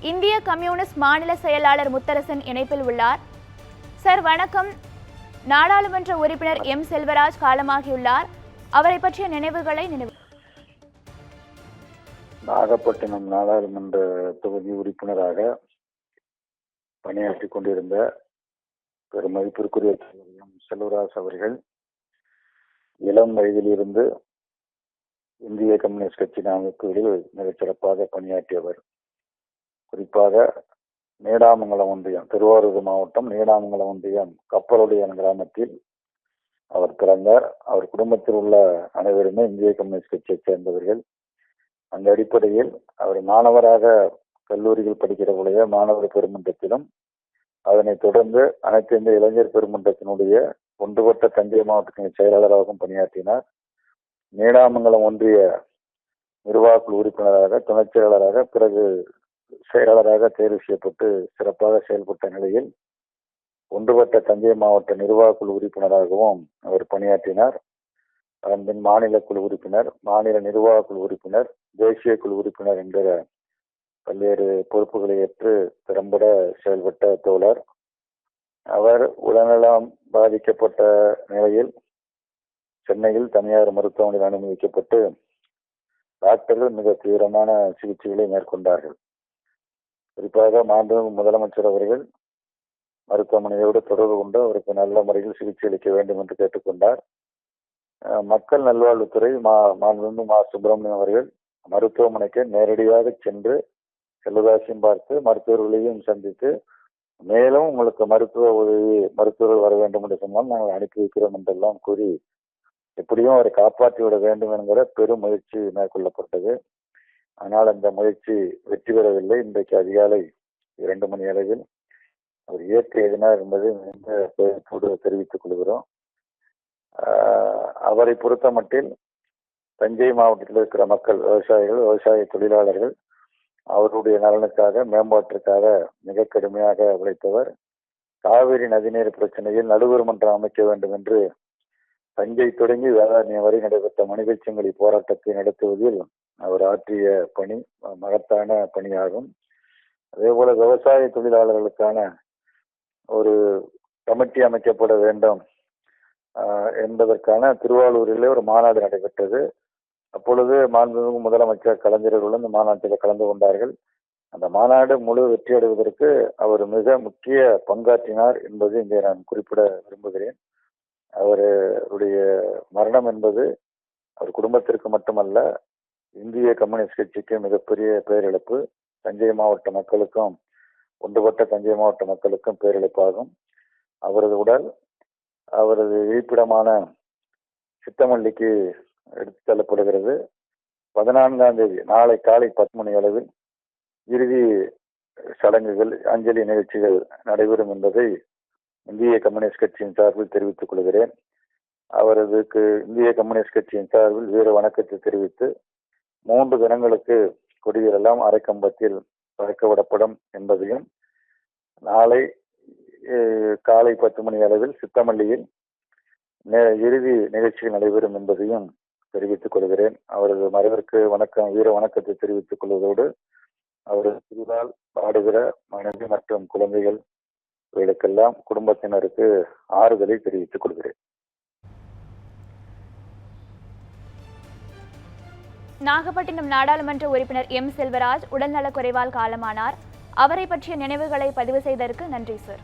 இந்திய கம்யூனிஸ்ட் மாநில செயலாளர் முத்தரசன் இணைப்பில் உள்ளார். சார் வணக்கம். நாடாளுமன்ற உறுப்பினர் எம். செல்வராஜ் காலமாகியுள்ளார். அவரை பற்றிய நினைவுகளை நினைவு நாகப்பட்டினம் நாடாளுமன்ற தொகுதி உறுப்பினராக பணியாற்றிக் கொண்டிருந்த பெரும் மதிப்பிற்குரிய எம். செல்வராஜ் அவர்கள் இளம் வயதிலிருந்து இந்திய கம்யூனிஸ்ட் கட்சி அமைப்புகளில் மிகச்சிறப்பாக பணியாற்றியவர். குறிப்பாக நீடாமங்கலம் ஒன்றியம் திருவாரூர் மாவட்டம் நீடாமங்கலம் ஒன்றியம் கப்பலுடையான் கிராமத்தில் அவர் பிறந்தார். அவர் குடும்பத்தில் உள்ள அனைவருமே இந்திய கம்யூனிஸ்ட் கட்சியைச் சேர்ந்தவர்கள். அந்த அடிப்படையில் அவர் மாணவராக கல்லூரியில் படிக்கிற பொழுதே மாணவர் பெருமன்றத்திலும் அதனைத் தொடர்ந்து அனைத்து இந்திய இளைஞர் பெருமன்றத்தினுடைய ஒன்றுபட்ட தஞ்சை மாவட்டத்தின் செயலாளராகவும் பணியாற்றினார். நீடாமங்கலம் ஒன்றிய நிர்வாகக்குழு உறுப்பினராக துணைச் செயலாளராக பிறகு செயலாளராக தேர்வு செய்யப்பட்டு சிறப்பாக செயல்பட்ட நிலையில் ஒன்றுபட்ட தஞ்சை மாவட்ட நிர்வாக குழு உறுப்பினராகவும் அவர் பணியாற்றினார். அதன் பின் மாநில குழு உறுப்பினர் மாநில நிர்வாக குழு உறுப்பினர் தேசிய குழு உறுப்பினர் என்கிற பல்வேறு பொறுப்புகளை ஏற்று திறம்பட செயல்பட்ட தோழர். அவர் உடல்நலம் பாதிக்கப்பட்ட நிலையில் சென்னையில் தனியார் மருத்துவமனையில் அனுமதிக்கப்பட்டு டாக்டர்கள் மிக தீவிரமான சிகிச்சைகளை மேற்கொண்டார்கள். குறிப்பாக மாண்புமிகு முதலமைச்சர் அவர்கள் மருத்துவமனையோடு தொடர்பு கொண்டு அவருக்கு நல்ல முறையில் சிகிச்சை அளிக்க வேண்டும் என்று கேட்டுக்கொண்டார். மக்கள் நல்வாழ்வுத்துறை மா மாண்புமிகு மா சுப்பிரமணியம் அவர்கள் மருத்துவமனைக்கு நேரடியாக சென்று செல்வதாசியும் பார்த்து மருத்துவர்களையும் சந்தித்து மேலும் உங்களுக்கு மருத்துவ உதவி மருத்துவர்கள் வர வேண்டும் என்று சொன்னால் நாங்கள் அனுப்பி வைக்கிறோம் என்றெல்லாம் கூறி எப்படியும் அவரை காப்பாற்றி விட வேண்டும் என்கிற பெரும் முயற்சி மேற்கொள்ளப்பட்டது. ஆனால் அந்த முயற்சி வெற்றி பெறவில்லை. இன்றைக்கு அதிகாலை இரண்டு மணி அளவில் அவர் இயற்கை எதினார் என்பதை மிகுந்த தெரிவித்துக் கொள்கிறோம். அவரை பொறுத்த மட்டில் தஞ்சை மாவட்டத்தில் இருக்கிற மக்கள் விவசாயிகள் விவசாய தொழிலாளர்கள் அவருடைய நலனுக்காக மேம்பாட்டிற்காக மிக கடுமையாக உழைத்தவர். காவிரி நதிநீர் பிரச்சனையில் நடுவர் மன்றம் அமைக்க வேண்டும் என்று தஞ்சை தொடங்கி வேதாரண்யம் வரை நடைபெற்ற மனிதச்சங்கிலி போராட்டத்தை நடத்துவதில் அவர் ஆற்றிய பணி மகத்தான பணியாகும். அதே போல விவசாய தொழிலாளர்களுக்கான ஒரு கமிட்டி அமைக்கப்பட வேண்டும் என்பதற்கான திருவாரூரிலே ஒரு மாநாடு நடைபெற்றது. அப்பொழுது மாண்புமிகு முதலமைச்சர் கலைஞர்களும் இந்த மாநாட்டில் கலந்து கொண்டார்கள். அந்த மாநாடு முழு வெற்றியடைவதற்கு அவர் மிக முக்கிய பங்காற்றினார் என்பது இங்கே நான் குறிப்பிட விரும்புகிறேன். அவருடைய மரணம் என்பது அவர் குடும்பத்திற்கு மட்டுமல்ல இந்திய கம்யூனிஸ்ட் கட்சிக்கு மிகப்பெரிய பேரிழப்பு. தஞ்சை மாவட்ட மக்களுக்கும் ஒன்றுபட்ட தஞ்சை மாவட்ட மக்களுக்கும் பேரிழப்பாகும். அவரது உடல் அவரது இருப்பிடமான சித்தமல்லிக்கு எடுத்து செல்லப்படுகிறது பதினான்காம் தேதி நாளை காலை பத்து மணி அளவில் இறுதி சடங்குகள் அஞ்சலி நிகழ்ச்சிகள் நடைபெறும் என்பதை இந்திய கம்யூனிஸ்ட் கட்சியின் சார்பில் தெரிவித்துக் கொள்கிறேன். அவரதுக்கு இந்திய கம்யூனிஸ்ட் கட்சியின் சார்பில் வீர வணக்கத்தை தெரிவித்து மூன்று தினங்களுக்கு கொடிகளெல்லாம் அரைக்கம்பத்தில் பறக்கவிடப்படும் என்பதையும் நாளை காலை பத்து மணி அளவில் சித்தமல்லியில் இறுதி நிகழ்ச்சிகள் நடைபெறும் என்பதையும் தெரிவித்துக் கொள்கிறேன். அவரது மறைவிற்கு வணக்கம் வீர வணக்கத்தை தெரிவித்துக் கொள்வதோடு அவரது திருவால் பாடுகிற மனைவி மற்றும் குழந்தைகள் இவர்களுக்கெல்லாம் குடும்பத்தினருக்கு ஆறுதலை தெரிவித்துக் கொள்கிறேன். நாகப்பட்டினம் நாடாளுமன்ற உறுப்பினர் எம். செல்வராஜ் உடல்நலக்குறைவால் காலமானார். அவரை பற்றிய நினைவுகளை பதிவு செய்ததற்கு நன்றி சார்.